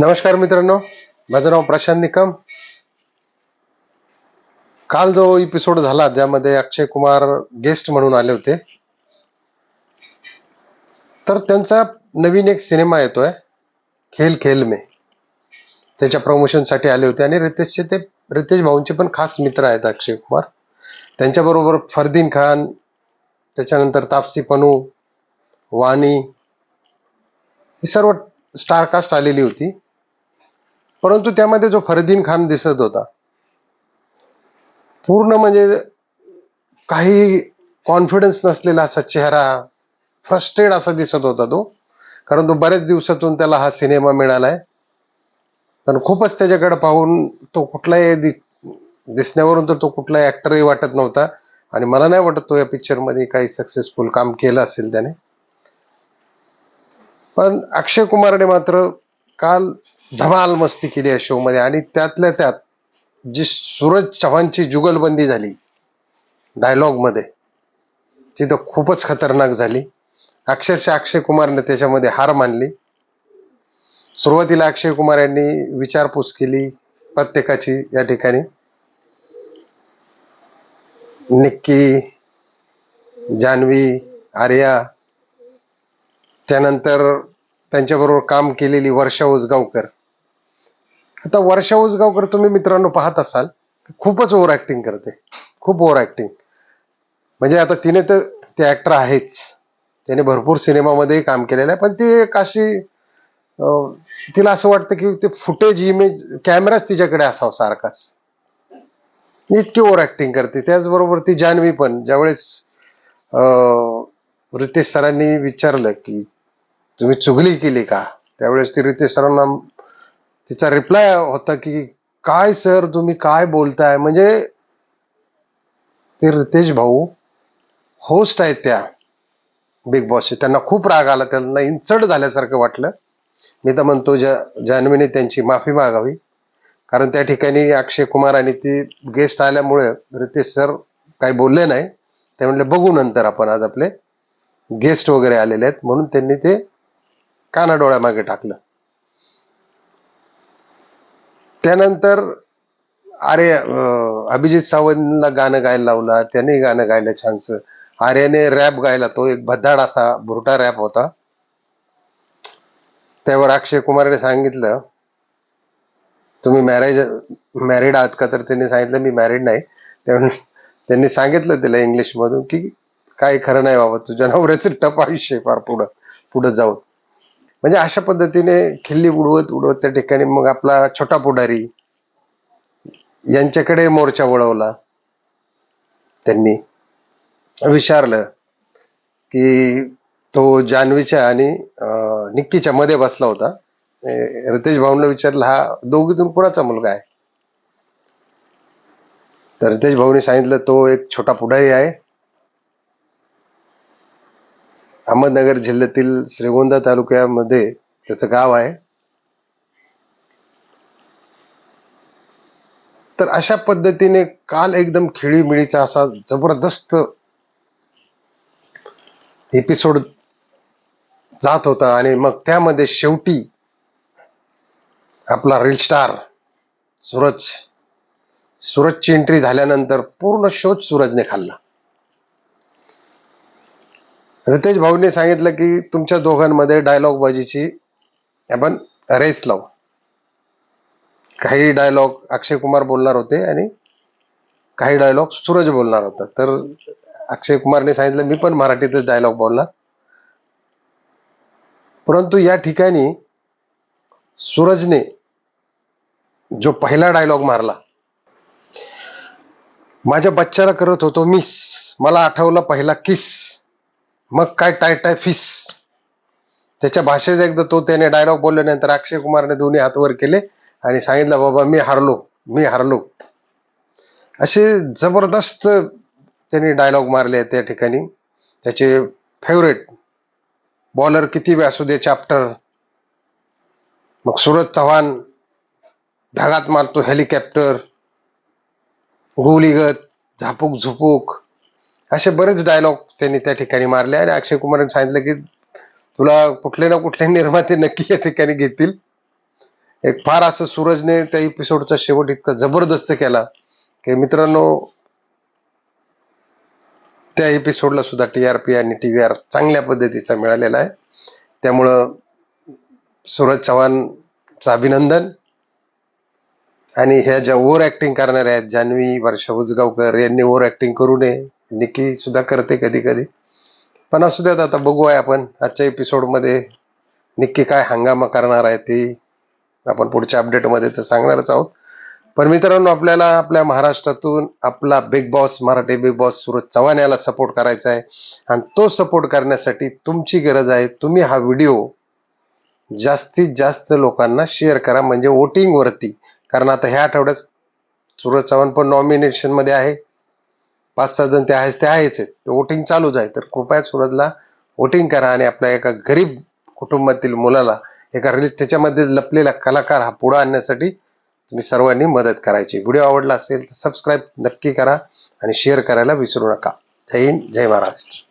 नमस्कार मित्रांनो माझं नाव प्रशांत निकम. काल जो एपिसोड झाला ज्यामध्ये अक्षय कुमार गेस्ट म्हणून आले होते तर त्यांचा नवीन एक सिनेमा येतोय खेल खेल मे. त्याच्या प्रमोशनसाठी आले होते आणि रितेशचे ते रितेश भाऊंचे पण खास मित्र आहेत अक्षय कुमार. त्यांच्याबरोबर फरदीन खान त्याच्यानंतर तापसी पनू वाणी ही सर्व स्टारकास्ट आलेली होती. परंतु त्यामध्ये जो फरदीन खान दिसत होता पूर्ण म्हणजे काही कॉन्फिडन्स नसलेला असा चेहरा फ्रस्ट्रेड असा दिसत होता तो. कारण तो बऱ्याच दिवसातून त्याला हा सिनेमा मिळालाय. पण खूपच त्याच्याकडे पाहून तो कुठलाही दि- दिसण्यावरून तर तो कुठलाही ऍक्टरही वाटत नव्हता. आणि मला नाही वाटत तो या पिक्चरमध्ये काही सक्सेसफुल काम केलं असेल त्याने. पण अक्षय कुमारने मात्र काल धमाल मस्ती केली या शो मध्ये. आणि त्यातल्या त्यात जी सूरज चव्हाणची जुगलबंदी झाली डायलॉगमध्ये ती तर खूपच खतरनाक झाली. अक्षरशः अक्षय कुमारने त्याच्यामध्ये हार मानली. सुरुवातीला अक्षय कुमार यांनी विचारपूस केली प्रत्येकाची या ठिकाणी. निक्की जान्हवी आर्या त्यानंतर त्यांच्याबरोबर काम केलेली वर्षा उसगावकर. आता वर्षा उसगावकर तुम्ही मित्रांनो पाहत असाल खूपच ओव्हर ऍक्टिंग करते. खूप ओव्हर ऍक्टिंग म्हणजे आता तिने तर ते ऍक्टर आहेच. त्याने भरपूर सिनेमामध्ये काम केलेलं आहे पण ती एक अशी तिला असं वाटतं की ते फुटेज इमेज कॅमेराच तिच्याकडे असावा सारखाच. इतकी ओव्हर ऍक्टिंग करते. त्याचबरोबर ती जान्हवी पण ज्यावेळेस रितेश सरांनी विचारलं की तुम्ही चुगली केली का? त्यावेळेस ती रितेश सरांना तिचा रिप्लाय होता की काय सर तुम्ही काय बोलताय? म्हणजे ते रितेश भाऊ होस्ट आहेत त्या बिग बॉसचे त्यांना खूप राग आला. त्यांना इन्सल्ट झाल्यासारखं वाटलं. मी तर म्हणतो ज्या जान्हवीने त्यांची माफी मागावी. कारण त्या ठिकाणी अक्षय कुमार आणि ती गेस्ट आल्यामुळे रितेश सर काही बोलले नाही. ते म्हणले बघू नंतर आपण आज आपले गेस्ट वगैरे आलेले आहेत. म्हणून त्यांनी ते कानाडोळ्यामागे टाकलं. त्यानंतर अरे अभिजित सावंतला गाणं गायला लावला त्याने गाणं गायलं छानस. आर्याने रॅप गायला तो एक भद्दाड असा भुरटा रॅप होता. त्यावर अक्षय कुमारने सांगितलं तुम्ही मॅरेज मॅरिड आहात का? तर त्यांनी सांगितलं मी मॅरिड नाही. त्यामुळे त्यांनी सांगितलं तिला इंग्लिशमधून की काय खरं नाही बाबा तुझ्या नवऱ्याचं टप आयुष्य फार पुढं पुढं जाऊन. म्हणजे अशा पद्धतीने खिल्ली उडवत उडवत त्या ठिकाणी मग आपला छोटा पुढारी यांच्याकडे मोर्चा वळवला. त्यांनी विचारलं की तो जान्हवीच्या आणि निक्कीच्या मध्ये बसला होता. रितेश भाऊंना विचारलं हा दोघीतून कुणाचा मुलगा आहे? तर रितेश भाऊनी सांगितलं तो एक छोटा पुढारी आहे. अहमदनगर जिल्ह्यातील श्रीगोंदा तालुक्यामध्ये त्याचं गाव आहे. तर अशा पद्धतीने काल एकदम खिळीमिळीचा असा जबरदस्त एपिसोड जात होता आणि मग त्यामध्ये शेवटी आपला रील स्टार सूरज सूरजची एंट्री झाल्यानंतर पूर्ण शोध सूरजने खाल्ला. रितेश भाऊने सांगितलं की तुमच्या दोघांमध्ये डायलॉग बाजीची आपण रेस लावू. काही डायलॉग अक्षय कुमार बोलणार होते आणि काही डायलॉग सूरज बोलणार होता. तर अक्षय कुमारने सांगितलं मी पण मराठीतच डायलॉग बोलणार. परंतु या ठिकाणी सूरजने जो पहिला डायलॉग मारला माझ्या बच्चाला करत होतो मिस मला आठवलं पहिला किस मग काय टाय टाय फिस. त्याच्या भाषेत एकदा तो त्याने डायलॉग बोलल्यानंतर अक्षय कुमारने दोन्ही हात वर केले आणि सांगितलं बाबा मी हारलो मी हारलो. असे जबरदस्त त्यांनी डायलॉग मारले त्या ठिकाणी. त्याचे फेवरेट बॉलर किती बी असू दे चॅप्टर मग सूरज चव्हाण ढगात मारतो हेलिकॉप्टर. गोलीगत झापूक झुपूक असे बरेच डायलॉग त्यांनी त्या ठिकाणी मारले आणि अक्षय कुमारने सांगितलं की तुला कुठले ना कुठले निर्माते नक्की या ठिकाणी घेतील. एक फार असं सूरजने त्या एपिसोडचा शेवट इतका जबरदस्त केला की मित्रांनो त्या एपिसोडला सुद्धा टी आर पी आणि टी व्ही आर चांगल्या पद्धतीचा मिळालेला आहे. त्यामुळं सूरज चव्हाणचं अभिनंदन. आणि ह्या ज्या ओव्हर ऍक्टिंग करणाऱ्या आहेत जान्हवी वर्षा उजगावकर यांनी ओव्हर ऍक्टिंग करू नये. निकी सुद्धा करते कधी कधी. पण असू द्यात आता बघूया आपण. आजच्या एपिसोडमध्ये निक्की काय हंगामा करणार आहे ते आपण पुढच्या अपडेटमध्ये तर सांगणारच आहोत. पण मित्रांनो आपल्याला आपल्या महाराष्ट्रातून आपला Bigg Boss Marathi Bigg Boss Suraj Chavan याला सपोर्ट करायचा आहे. आणि तो सपोर्ट करण्यासाठी तुमची गरज आहे. तुम्ही हा व्हिडिओ जास्तीत जास्त लोकांना शेअर करा. म्हणजे वोटिंगवरती कारण आता ह्या आठवड्यात सूरज चव्हाण पण नॉमिनेशनमध्ये आहे. पाच सहा जण ते आहेच ते आहेच आहेत. वोटिंग चालूच आहे तर कृपया सूरजला वोटिंग करा आणि आपल्या एका गरीब कुटुंबातील मुलाला एका रील त्याच्यामध्ये लपलेला कलाकार हा पुढे आणण्यासाठी तुम्ही सर्वांनी मदत करायची. व्हिडिओ आवडला असेल तर सबस्क्राईब नक्की करा आणि शेअर करायला विसरू नका. जय हिंद जय महाराष्ट्र.